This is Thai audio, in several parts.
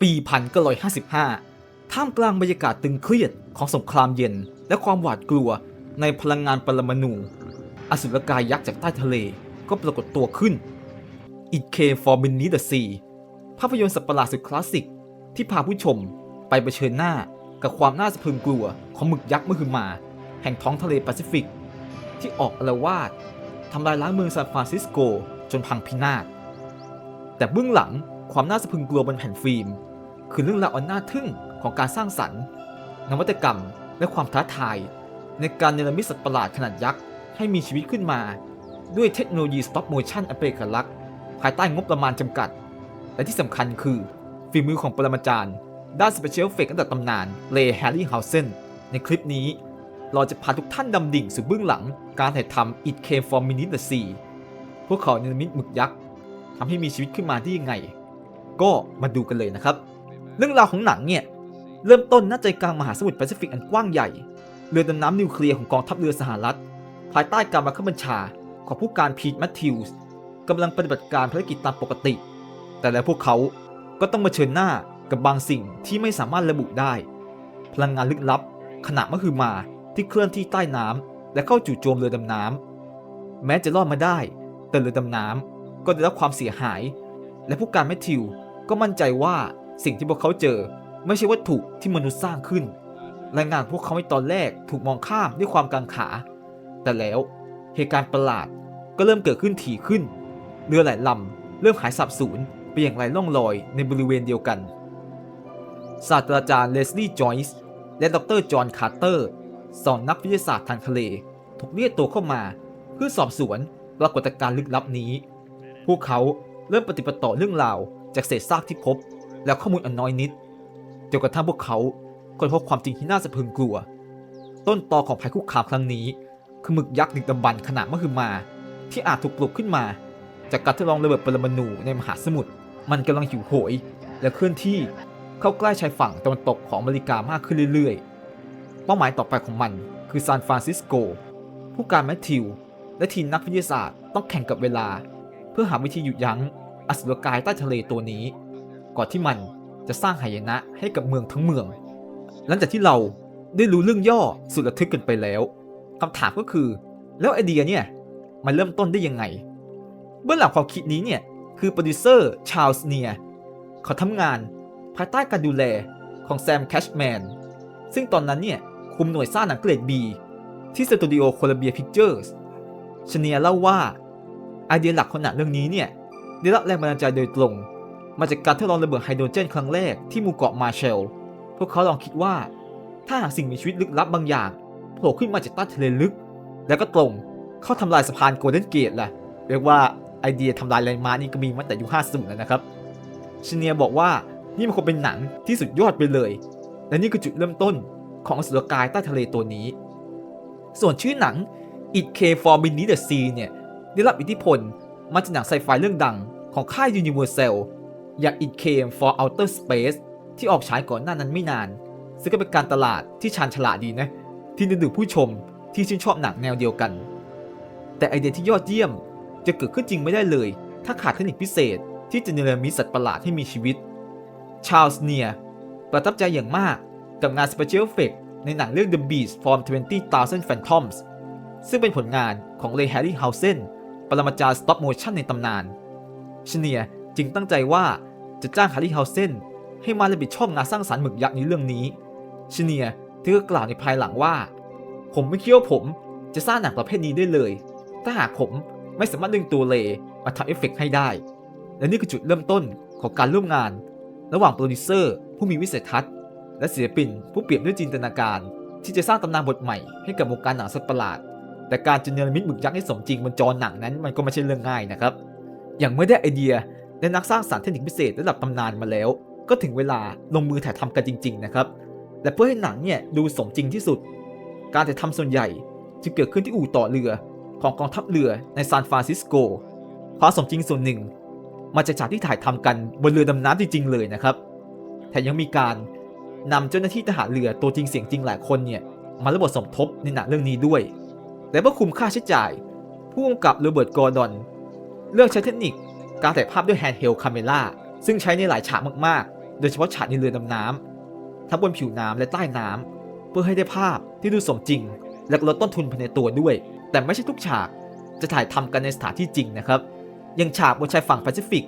ปี1955 ท่ามกลางบรรยากาศตึงเครียดของสงครามเย็น และความหวาดกลัวในพลังงานปรมาณูอสุรกายยักษ์จากใต้ทะเลก็ปรากฏตัวขึ้น It Came for Beneath the Sea ภาพยนตร์สัประหลาดสุดคลาสสิก ที่พาผู้ชมไปเผชิญหน้ากับความน่าสะพรึงกลัวของหมึกยักษ์มหึมา แห่งท้องทะเลแปซิฟิก ที่ออกอาลวาดทำลายล้างเมืองซานฟรานซิสโกจนพังพินาศ แต่เบื้องหลังความน่าสะพรึงกลัวบนแผ่นฟิล์ม คือเรื่องราวอันน่าทึ่งของการสร้างสรรค์นวัตกรรม และความท้าทาย ในการเนรมิตสัตว์ประหลาดขนาดยักษ์ให้มีชีวิตขึ้นมา ด้วยเทคโนโลยี stop motion อันเป็นเอกลักษณ์ภายใต้งบประมาณจำกัด และที่สำคัญคือฝีมือของปรมาจารย์ ด้านสเปเชียลเฟกระดับตำนานเลแฮร์รี่ฮาเซนในคลิปนี้ เราจะพาทุกท่านดำดิ่งสู่เบื้องหลัง การถ่ายทำ It Came from Beneath the Sea พวกเขาเนรมิตหมึกยักษ์ทำให้มีชีวิตขึ้นมาได้ยังไง ก็มาดูกันเลยนะครับ เรื่องราวของหนังเนี่ย เริ่มต้นณใจกลางมหาสมุทรแปซิฟิกอันกว้างใหญ่ เรือดำน้ำนิวเคลียร์ของกองทัพเรือสหรัฐ ภายใต้การบังคับบัญชาของผู้การพีทแมทธิวส์กำลังปฏิบัติการภารกิจตามปกติ แต่แล้วพวกเขาก็ต้องมาเชิญหน้ากับบางสิ่งที่ไม่สามารถระบุได้ พลังงานลึกลับ ขณะมหึมาที่เคลื่อนที่ใต้น้ำและเข้าจู่โจมเรือดำน้ำแม้จะรอดมาได้ แต่เรือดำน้ำก็ได้รับความเสียหาย และผู้การแมทธิวก็มั่นใจว่า สิ่งที่พวกเขาเจอ ไม่ใช่วัตถุที่มนุษย์สร้างขึ้นรายงานพวกเขาในตอนแรกถูกมองข้ามด้วยความกังขา แต่แล้วเหตุการณ์ประหลาดก็เริ่มเกิดขึ้นถี่ขึ้น เรือหลายลำเริ่มหายสับสูญไปอย่างไรล่องลอยในบริเวณเดียวกัน ศาสตราจารย์เลสลีย์จอยส์และดรจอห์นคาร์เตอร์สอนนักวิทยาศาสตร์ทางทะเล ถูกเรียกตัวเข้ามา เพื่อสอบสวนปรากฏการณ์ลึกลับนี้ พวกเขาเริ่มปฏิบัติต่อเรื่องราวจากเศษซากที่พบ และข้อมูลอันน้อยนิดจนกระทั่งพวกเขาค้นพบความจริงที่น่าสะพรึงกลัว ต้นตอของภัยคุกคามครั้งนี้ คือหมึกยักษ์ดึกดำบรรขนาดมหึมา ที่อาจถูกปลุกขึ้นมา จากการทดลองระเบิดปรมาณูในมหาสมุทรมันกำลังหิวโหย และเคลื่อนที่เข้าใกล้ชายฝั่งตะวันตกของอเมริกามากขึ้นเรื่อยๆ เป้าหมายต่อไปของมันคือซานฟรานซิสโก ผู้การแมทธิว และทีมนักวิทยาศาสตร์ต้องแข่งกับเวลา เพื่อหาวิธีหยุดยั้งอสุรกายใต้ทะเลตัวนี้ ก่อนที่มันจะสร้างหายนะให้กับเมืองทั้งเมือง หลังจากที่เราได้รู้เรื่องย่อสุดระทึกกันไปแล้วคำถามก็คือ แล้วไอเดียเนี่ยมันเริ่มต้นได้ยังไง เบื้องหลังความคิดนี้เนี่ยคือโปรดิวเซอร์ชาลส์เนียเขาทำงานภายใต้การดูแลของแซมแคชแมนซึ่งตอนนั้นเนี่ยคุมหน่วยสร้างหนังเกรด B ที่สตูดิโอโคลัมเบียพิกเจอร์สชเนียเล่าว่าไอเดียหลักของหนังเรื่องนี้เนี่ยได้รับแรงบันดาลใจโดยตรง มาจากการทดลองระเบิดไฮโดรเจนครั้งแรกที่หมู่เกาะมาร์แชล พวกเขาลองคิดว่า ถ้าหากสิ่งมีชีวิตลึกลับบางอย่างโผล่ขึ้นมาจากใต้ทะเลลึก แล้วก็ตรงเข้าทำลายสะพานโกลเด้นเกตล่ะ เรียกว่าไอเดียทำลายแลนด์มาร์นี่ก็มีมาแต่ยุค50แล้วนะครับชเนียบอกว่านี่มันคงเป็นหนังที่สุดยอดไปเลย และนี่คือจุดเริ่มต้นของอสุรกายใต้ทะเลตัวนี้ ส่วนชื่อหนัง It Came from Beneath the Sea เนี่ยได้รับอิทธิพลมาจากหนังไซไฟเรื่องดังของค่าย Universal อย่าง It Came for Outer Space ที่ออกฉายก่อนหน้านั้นไม่นาน ซึ่งก็เป็นการตลาดที่ชาญฉลาดดีนะ ที่ดึงดูดผู้ชมที่ชื่นชอบหนังแนวเดียวกัน แต่ไอเดียที่ยอดเยี่ยมจะเกิดขึ้นจริงไม่ได้เลย ถ้าขาดเทคนิคพิเศษที่จะเนรมิตสัตว์ประหลาดให้มีชีวิต ชาลส์เนียประทับใจอย่างมากกับงาน Special Effect ในหนังเรื่อง The Beast from 20,000 Phantoms ซึ่งเป็นผลงานของเลย์แฮร์รี่ฮาวเซนปรมาจารย์ Stop Motion ในตำนานชเนีย จึงตั้งใจว่าจะจ้างแฮร์รี่ฮาเซนให้มารับผิดชอบงานสร้างสรรค์หมึกยักษ์ในเรื่องนี้ชเนียที่ก็กล่าวในภายหลังว่า ผมไม่คิดว่าผมจะสร้างหนังประเภทนี้ได้เลย ถ้าหากผมไม่สามารถดึงตัวเลมาทำเอฟเฟกต์ให้ได้ และนี่คือจุดเริ่มต้นของการร่วมงาน ระหว่างโปรดิวเซอร์ผู้มีวิสัยทัศน์ และศิลปินผู้เปรียบด้วยจินตนาการ ที่จะสร้างตำนานบทใหม่ให้กับวงการหนังสัตว์ประหลาด แต่การจะเนรมิตหมึกยักษ์ให้สมจริงบนจอหนังนั้นมันก็ไม่ใช่เรื่องง่ายนะครับ อย่างเมื่อได้ไอเดีย และนักสร้างสรรค์เทคนิคพิเศษระดับตำนานมาแล้ว ก็ถึงเวลาลงมือถ่ายทำกันจริง ๆ นะครับ และเพื่อให้หนังเนี่ยดูสมจริงที่สุด การถ่ายทำส่วนใหญ่จึงเกิดขึ้นที่อู่ต่อเรือของกองทัพเรือในซานฟรานซิสโกความสมจริงส่วนหนึ่ง มาจากฉากที่ถ่ายทำกันบนเรือดำน้ำจริงๆเลยนะครับแถมยังมีการนำเจ้าหน้าที่ทหารเรือตัวจริงเสียงจริงหลายคนเนี่ยมาระบทสมทบในหนังเรื่องนี้ด้วย และเพื่อคุมค่าใช้จ่าย ผู้กำกับโรเบิร์ต กอร์ดอน เลือกใช้เทคนิค การถ่ายภาพด้วยแฮนด์เฮลคาเมล่าซึ่งใช้ในหลายฉากมากๆ โดยเฉพาะฉากในเรือดำน้ำทั้งบนผิวน้ำและใต้น้ำเพื่อให้ได้ภาพที่ดูสมจริง และลดต้นทุนภายในตัวด้วย แต่ไม่ใช่ทุกฉากจะถ่ายทำกันในสถานที่จริงนะครับอย่างฉากบนชายฝั่งแปซิฟิก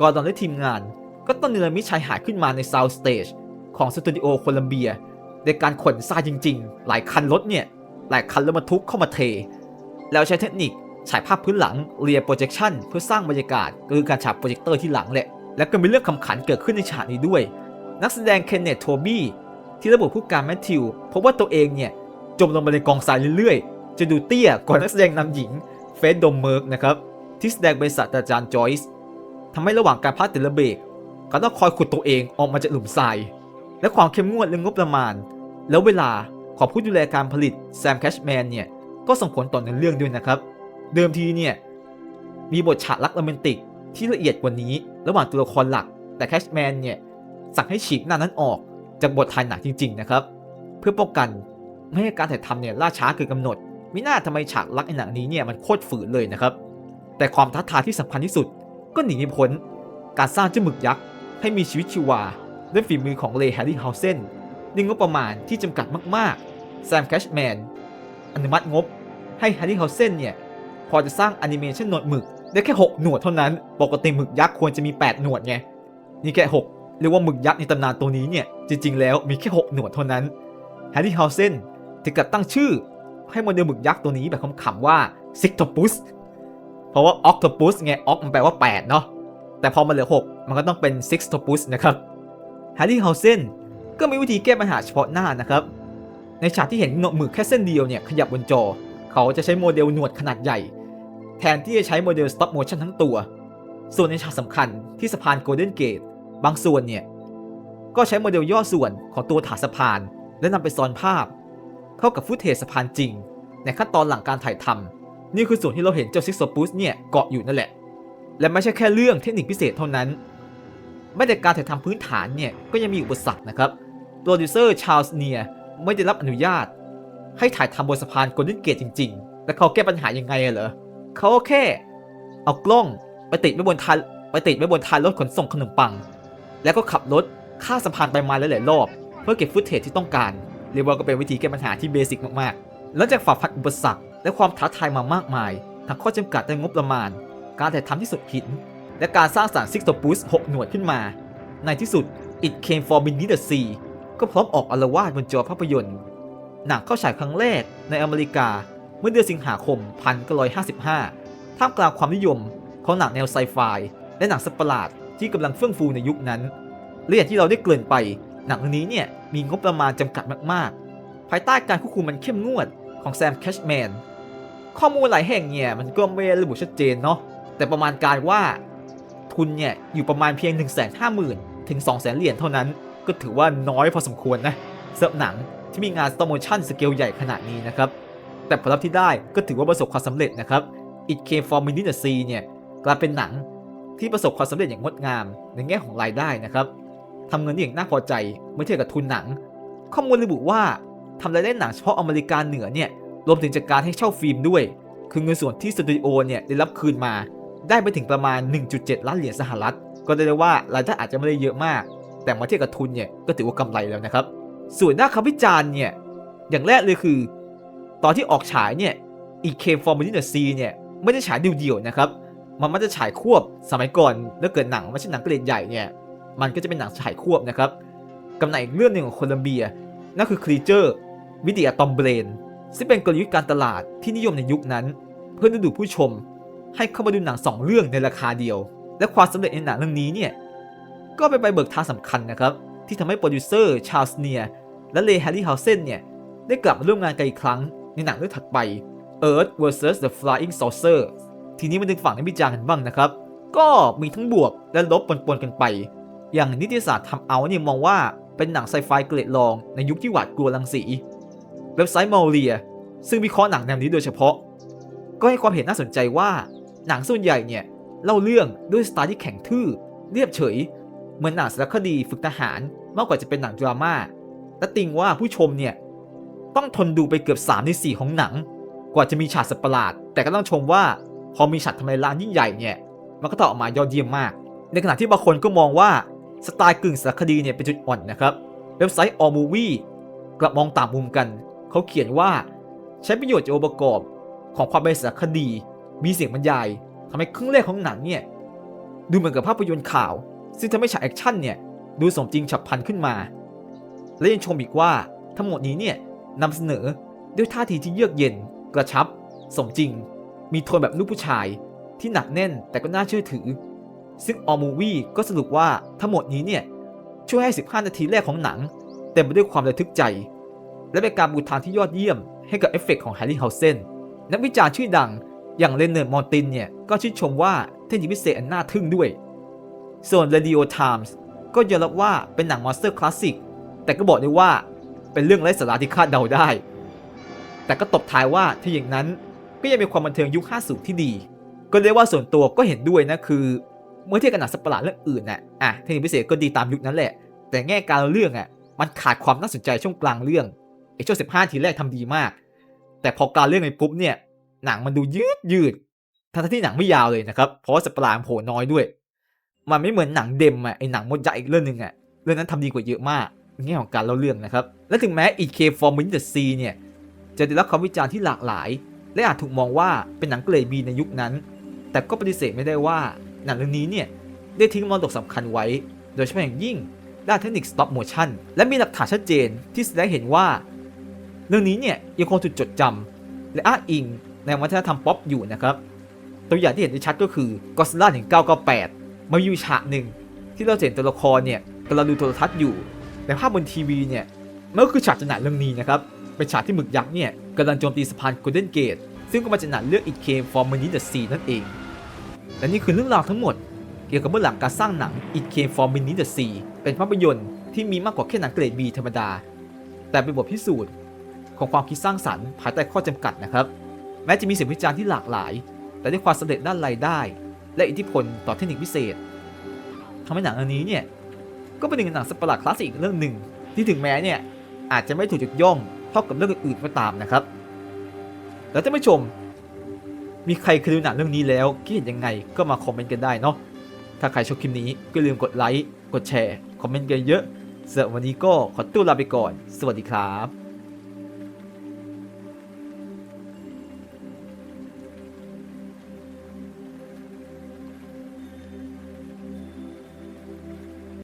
กอร์ดอนและทีมงาน ก็ต้องเนรมิตชายหาดขึ้นมาในซาวด์สเตจของสตูดิโอโคลัมเบียในการขนทรายจริง ๆ หลายคันรถเนี่ย หลายคันรถบรรทุกเข้ามาเท แล้วใช้เทคนิค ฉายภาพพื้นหลังเรียโปรเจคชันเพื่อสร้างบรรยากาศคือการฉายโปรเจคเตอร์ที่หลังแหละ และก็มีเรื่องขำขันเกิดขึ้นในฉากนี้ด้วย นักแสดงเคนเนตโทบี้ที่ระบุผู้การแมทธิวพบว่าตัวเองเนี่ย จมลงไปในกองทรายเรื่อยๆ จะดูเตี้ยกว่านักแสดงนำหญิงเฟสโดมเมิร์กนะครับที่แสดงเป็นศาสตราจารย์จอยส์ทำให้ระหว่างการพักแต่ละเบรกเขาต้องคอยขุดตัวเองออกมาจากหลุมทราย และความเข้มงวดเรื่องงบประมาณ แล้วเวลาของผู้ดูแลการผลิตแซมแคชแมนเนี่ยก็ส่งผลต่อเนื้อเรื่องด้วยนะครับ เดิมทีเนี่ยมีบทฉากรักโรแมนติกที่ละเอียดกว่านี้ ระหว่างตัวละครหลัก แต่แคชแมนเนี่ยสั่งให้ฉีกหน้านั้นออกจากบทถ่ายหนักจริง ๆ นะครับ เพื่อป้องกันไม่ให้การถ่ายทำเนี่ยล่าช้าเกินกำหนดมิน่าทำไมฉากรักในหนังนี้เนี่ยมันโคตรฝืนเลยนะครับ แต่ความท้าทายที่สำคัญที่สุด ก็หนีไม่พ้นการสร้างเจ้าหมึกยักษ์ให้มีชีวิตชีวาด้วยฝีมือของเลแฮร์รี่เฮาเซนในงบประมาณที่จำกัดมากๆแซมแคชแมนอนุมัติงบให้แฮร์รี่เฮาเซนเนี่ย พอจะสร้างแอนิเมชันหนวดหมึก ได้แค่ 6 หนวดเท่านั้น ปกติหมึกยักษ์ควรจะมี 8 หนวดไง นี่แค่ 6 เรียกว่าหมึกยักษ์ในตำนานตัวนี้เนี่ย จริง ๆ แล้วมีแค่ 6 หนวดเท่านั้น แฮร์รี่ฮาวเซนถึงกับตั้งชื่อ ให้โมเดลหมึกยักษ์ตัวนี้แบบขำๆว่าซิกโตปุสเพราะว่าออกโตปุสไงออกมันแปลว่า 8 เนาะ แต่พอมันเหลือ 6 มันก็ต้องเป็นซิกโตปุสนะครับ แฮร์รี่ฮาวเซนก็มีวิธีแก้ปัญหาเฉพาะหน้านะครับในฉากที่เห็นหนวดหมึกแค่เส้นเดียวเนี่ยขยับบนจอ เขาจะใช้โมเดลหนวดขนาดใหญ่ แทนที่จะใช้โมเดล stop motion ทั้งตัว ส่วนในฉากสำคัญที่สะพาน Golden Gate บางส่วนเนี่ย ก็ใช้โมเดลย่อส่วนของตัวฐานสะพาน และนำไปซ้อนภาพ เข้ากับฟุตเทจสะพานจริง ในขั้นตอนหลังการถ่ายทำนี่คือส่วนที่เราเห็นเจ้าซิกโซปุสเนี่ยเกาะอยู่นั่นแหละ และไม่ใช่แค่เรื่องเทคนิคพิเศษเท่านั้นไม่แต่การถ่ายทำพื้นฐานเนี่ยก็ยังมีอุปสรรคนะครับ โปรดิวเซอร์ชาร์ลส์เนียไม่ได้รับอนุญาต ให้ถ่ายทำบนสะพานโกลเด้นเกตจริง ๆ แล้วเขาแก้ปัญหายังไงเหรอ เขาแค่ เอากล้องไปติดไว้บนท้ายไปติดไว้บนท้ายรถขนส่งขนมปัง แล้วก็ขับรถข้าสะพานไปมาหลายๆรอบ เพื่อเก็บฟุตเทจที่ต้องการเรียกว่าก็เป็นวิธีแก้ปัญหาที่เบสิกมากๆแล้วจากฝ่าฟันอุปสรรคและความท้าทายมามากมาย ทั้งข้อจำกัดและงบประมาณ การถ่ายทำที่สุดหิน และการสร้างสรรซิกโตปุส6หน่วยขึ้นมา ในที่สุด It Came for Beneath the Sea ก็พร้อมออกอาวาสบนจอภาพยนตร์ หนังเข้าฉายครั้งแรกในอเมริกา เมื่อเดือนสิงหาคม 1955 ท่ามกลางความนิยมของหนังแนวไซไฟและหนังสัตว์ประหลาดที่กำลังเฟื่องฟูในยุคนั้นและอย่างที่เราได้เกริ่นไป หนังเรื่องนี้เนี่ยมีงบประมาณจำกัดมากๆ ภายใต้การควบคุมมันเข้มงวดของแซมแคชแมนข้อมูลหลายแห่งเนี่ยมันก็ไม่ระบุชัดเจนเนาะแต่ประมาณการว่าทุนเนี่ยอยู่ประมาณเพียง 1 5 0 0 0 0 ถึง 2 0 0 0 0 0เหรียญเท่านั้น ก็ถือว่าน้อยพอสมควรนะสำหรับหนังที่มีงานสโตโมชั่นสเกลใหญ่ขนาดนี้นะครับ แต่ผลลัพธ์ที่ได้ก็ถือว่าประสบความสำเร็จนะครับ It Came from Beneath the Sea เนี่ยกลายเป็นหนังที่ประสบความสำเร็จอย่างงดงาม ในแง่ของรายได้นะครับทำเงินได้อย่างน่าพอใจเมื่อเทียบกับทุนหนัง ข้อมูลระบุว่าทำรายได้หนังเฉพาะอเมริกาเหนือเนี่ยรวมถึงจากการให้เช่าฟิล์มด้วย คือเงินส่วนที่สตูดิโอเนี่ยได้รับคืนมา ได้ไปถึงประมาณ 1.7 ล้านเหรียญสหรัฐ ก็ได้เลยว่ารายได้อาจจะไม่ได้เยอะมาก แต่มาเทียบกับทุนเนี่ยก็ถือว่ากำไรแล้วนะครับ ส่วนหน้าคำวิจารณ์เนี่ยอย่างแรกเลยคือ ตอนที่ออกฉายเนี่ยอีเคฟอร์มิลินเซีเนี่ยไม่ได้ฉายเดี่ยวๆนะครับ มันม่ได้ฉายควบสมัยก่อนแล้วเกิดหนังไม่ใช่หนังเกรดใหญ่เนี่ยมันก็จะเป็นหนังฉายควบนะครับกำหนดอีกเรื่องหนึ่งของโคลัมเบียนั่นคือครีเจอร์วิดีอะตอมเบรนซึ่งเป็นกลยุทธ์การตลาดที่นิยมในยุคนั้น เพื่อดึงดูดผู้ชม ให้เข้ามาดูหนังสองเรื่องในราคาเดียว และความสำเร็จในหนังเรื่องนี้เนี่ยก็เป็นใบเบิกทางสำคัญนะครับที่ทำให้โปรดิวเซอร์ชาร์ลส์เนียและเลแฮร์รี่เฮาเซนเนี่ยได้กลับมาร่วมงานกันอีกครั้ง ในหนังเรื่องถัดไป Earth vs the Flying Saucer ทีนี้มาถึงฝั่งนักวิจารณ์กันบ้างนะครับ ก็มีทั้งบวกและลบปนๆกันไป อย่างนิตยสารทำเอาเนี่ยมองว่าเป็นหนังไซไฟเกรดรองในยุคที่หวาดกลัวรังสี เว็บไซต์มอลเลียซึ่งวิเคราะห์หนังแนวนี้โดยเฉพาะ ก็ให้ความเห็นน่าสนใจว่าหนังส่วนใหญ่เนี่ยเล่าเรื่องด้วยสไตล์ที่แข็งทื่อ เรียบเฉย เหมือนหนังสารคดีฝึกทหารมากกว่าจะเป็นหนังดราม่าและติงว่าผู้ชมเนี่ย ต้องทนดูไปเกือบ3ใน4ของหนัง กว่าจะมีฉากสัตว์ประหลาด แต่ก็ต้องชมว่าพอมีฉากทำลายล้างยิ่งใหญ่เนี่ย มันก็ต่อออกมายอดเยี่ยมมาก ในขณะที่บางคนก็มองว่าสไตล์กึ่งสารคดีเนี่ยเป็นจุดอ่อนนะครับ เว็บไซต์ All Movie กลับมองต่างมุมกัน เขาเขียนว่าใช้ประโยชน์จากองค์ประกอบของความเป็นสารคดี มีเสียงบรรยายทำให้ครึ่งแรกของหนังเนี่ยดูเหมือนกับภาพยนตร์ข่าว ซึ่งทำให้ฉากแอคชั่นเนี่ยดูสมจริงฉับพลันขึ้นมา และยังชมอีกว่าทั้งหมดนี้เนี่ย นำเสนอด้วยท่าทีที่เยือกเย็น กระชับ สมจริง มีโทนแบบลูกผู้ชาย ที่หนักแน่นแต่ก็น่าเชื่อถือ ซึ่ง All Movie ก็สรุปว่าทั้งหมดนี้เนี่ย ช่วยให้ 15 นาทีแรกของหนัง เต็มไปด้วยความระทึกใจ และเป็นการบูทางที่ยอดเยี่ยมให้กับเอฟเฟกต์ของแฮร์รี่เฮาเซนนักวิจารณ์ชื่อดังอย่างเลนเนอร์มอร์ตินเนี่ย ก็ชื่นชมว่าเทคนิคพิเศษอันน่าทึ่งด้วย ส่วน Radio Times ก็ยอมรับว่าเป็นหนังมอนสเตอร์คลาสสิกแต่ก็บอกได้ว่า เป็นเรื่องไร้สาระที่คาดเดาได้ แต่ก็ตบท้ายว่าถ้าอย่างนั้นก็ยังมีความบันเทิงยุค 50 ที่ดี ก็เรียกว่าส่วนตัวก็เห็นด้วยนะคือ เมื่อเทียบกับหนังสัตว์ปหลาดเรื่องอื่นน่ะอะเทคนิคพิเศษก็ดีตามยุคนั้นแหละ แต่แง่การเล่าเรื่องอะมันขาดความน่าสนใจช่วงกลางเรื่องไอ้ช่วง15 ทีแรกทำดีมาก แต่พอการเรื่องไปปุ๊บเนี่ยหนังมันดูยืดยืดทั้งที่หนังไม่ยาวเลยนะครับ เพราะว่าสัตว์ปหลาดโผล่น้อยด้วย มันไม่เหมือนหนังเดมอะไอ้หนังมดยักษ์อีกเรื่องหนึ่งอะเรื่องนั้นทำดีกว่าเยอะมาก แง่ของการเล่าเรื่องนะครับ และถึงแม้ It Came From Within the Sea เนี่ย จะได้รับคำวิจารณ์ที่หลากหลาย และอาจถูกมองว่าเป็นหนังเกรดบีในยุคนั้น แต่ก็ปฏิเสธไม่ได้ว่าหนังเรื่องนี้เนี่ย ได้ทิ้งมรดกสำคัญไว้ โดยเฉพาะอย่างยิ่งด้านเทคนิค stop motion และมีหลักฐานชัดเจนที่แสดงเห็นว่า เรื่องนี้เนี่ยยังคงถูกจดจำและอ้างอิงในวัฒนธรรมป๊อปอยู่นะครับ ตัวอย่างที่เห็นได้ชัดก็คือ Godzilla 1998มันมีอยู่ฉากหนึ่งที่เราเห็นตัวละครเนี่ยกำลังดูโทรทัศน์อยู่ แต่ภาพบนทีวีเนี่ยมันก็คือฉากจากหนังเรื่องนี้นะครับ เป็นฉากที่หมึกยักษ์เนี่ยกำลังโจมตีสะพาน Golden Gate ซึ่งก็มาจากหนังเรื่อง It Came From Beneath the Sea นั่นเอง และนี่คือเรื่องราวทั้งหมด เกี่ยวกับเบื้องหลังการสร้างหนัง It Came From Beneath the Sea เป็นภาพยนตร์ที่มีมากกว่าแค่หนังเกรด B ธรรมดา แต่เป็นบทพิสูจน์ของความคิดสร้างสรรค์ภายใต้ข้อจำกัดนะครับ แม้จะมีเสียงวิจารณ์ที่หลากหลาย แต่ด้วยความสำเร็จด้านรายได้ และอิทธิพลต่อเทคนิคพิเศษทำให้หนังอันนี้เนี่ย ก็เป็นหนึ่งในหนังสัตว์ประหลาดคลาสสิกอีกเรื่องหนึ่งที่ถึงแม้เนี่ยอาจจะไม่ถูกยกย่องเท่ากับเรื่องอื่นๆก็ตามนะครับ แล้วท่านผู้ชม มีใครเคยดูหนังเรื่องนี้แล้วคิดเห็นยังไงก็มาคอมเมนต์กันได้เนาะถ้าใครชอบคลิปนี้ก็อย่าลืมกดไลค์กดแชร์คอมเมนต์กันเยอะสำหรับวันนี้ก็ขอตัวลาไปก่อน สวัสดีครับ